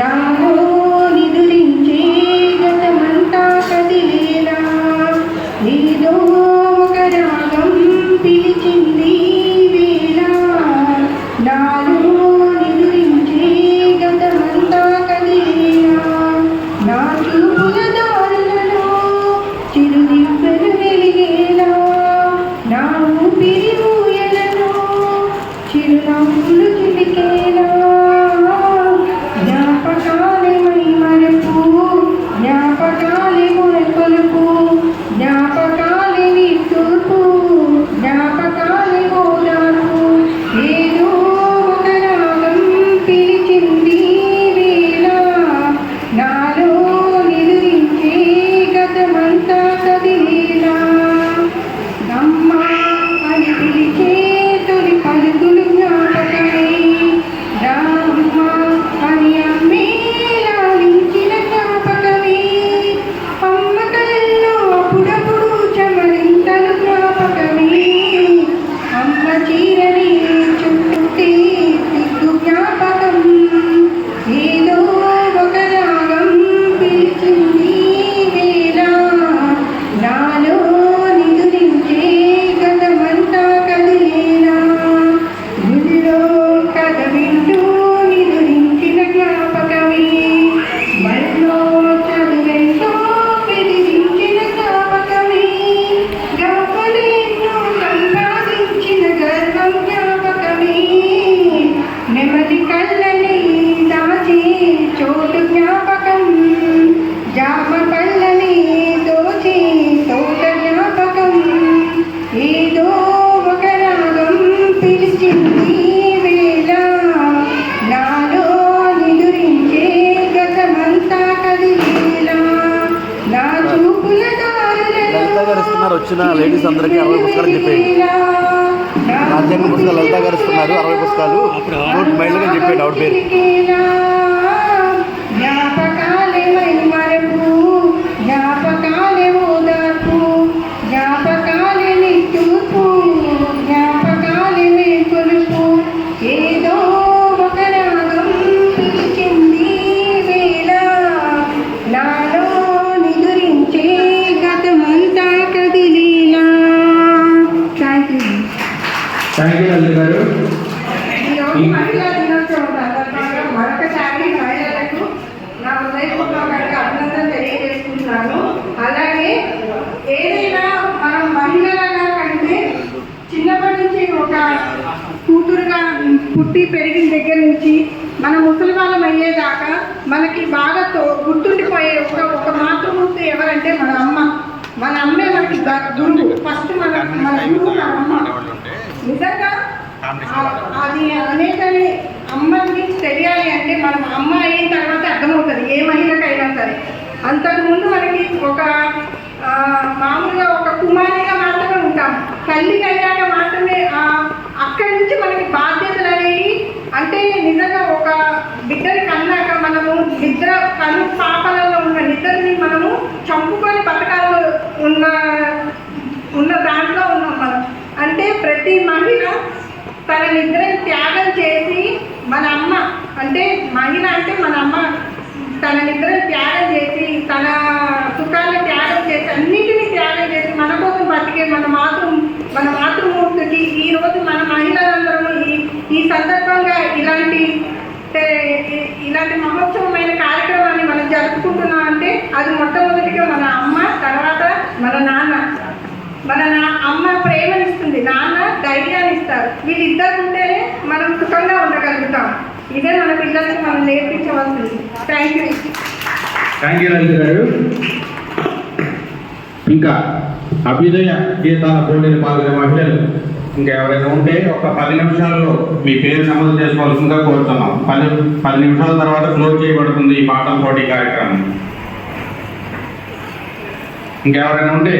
నాలో Thank you. కళ్ళని దాచే చోటు జ్ఞాపకం. జామ పళ్ళని దోచే తోట జ్ఞాపకం. ఏదో ఒక రాగం పిలిచింది వేళ. నాలో నిదురించే గతమంతా కదిలేలా. నా చూపుల వచ్చిన లేడీస్ అందరికీ అరవై పుస్తకాలు చెప్పేయండి. రాజ్యాంగ పుస్తకాలు లలిత గారు ఇస్తున్నారు. అరవై పుస్తకాలు. నూటి మైళ్ళగా చెప్పేయండి ఆవిడ పేరు. ఏదైనా మనం మహిళలుగా కంటే చిన్నప్పటి నుంచి ఒక కూతురుగా పుట్టి పెరిగిన దగ్గర నుంచి మన ముసలివాళ్ళం అయ్యేదాకా మనకి బాగా గుర్తుండిపోయే ఒక ఒక మాతృమూర్తి ఎవరంటే మన అమ్మ. మన అమ్మే మనకి గురువు. ఫస్ట్ మన మన గురువు మన అమ్మ. నిజంగా అది అనేకని అమ్మ గురించి తెలియాలి అంటే మనం అమ్మ అయిన తర్వాత అర్థమవుతుంది. ఏ మహిళకైనా సరే. అంతకుముందు మనకి ఒక మామూలుగా ఒక కుమారిగా మాత్రమే ఉంటాం. తల్లి అయ్యాక మాత్రమే అక్కడి నుంచి మనకి బాధ్యతలు అనేవి అంటే నిజంగా ఒక బిడ్డని కన్నాక మనము నిద్ర కను పాపలలో ఉన్న నిద్రని మనము చంపుకొని బతకాలు ఉన్న ఉన్న దాంట్లో ఉన్నాం మనం. అంటే ప్రతి మహిళ తన నిద్రని త్యాగం చేసి మన అమ్మ అంటే మహిళ అంటే మన అమ్మ తన నిద్రని త్యాగం చేసి తన చేసి అన్నిటినీ త్యాగం చేసి మన కోసం బతికే మన మాతృ మన మాతృమూర్తికి ఈరోజు మన మహిళలందరూ ఈ ఈ సందర్భంగా ఇలాంటి ఇలాంటి మహోత్సవమైన కార్యక్రమాన్ని మనం జరుపుకుంటున్నాం అంటే అది మొట్టమొదటిగా మన అమ్మ తర్వాత మన నాన్న. మన నా అమ్మ ప్రేమనిస్తుంది నాన్న ధైర్యాన్ని ఇస్తారు. వీళ్ళిద్దరు ఉంటేనే మనం సుఖంగా ఉండగలుగుతాం. ఇదే మన పిల్లలకి మనం నేర్పించవలసింది. Thank you. థ్యాంక్ యూ గారు. ఇంకా అభ్యుదయ గీతాల పోటీని పాల్గొనే మహిళలు ఇంకా ఎవరైనా ఉంటే ఒక పది నిమిషాల్లో మీ పేరు నమోదు చేసుకోవాల్సిందిగా కోరుతున్నాం పది పది నిమిషాల తర్వాత క్లోజ్ చేయబడుతుంది ఈ పాటల పోటీ కార్యక్రమం ఇంకెవరైనా ఉంటే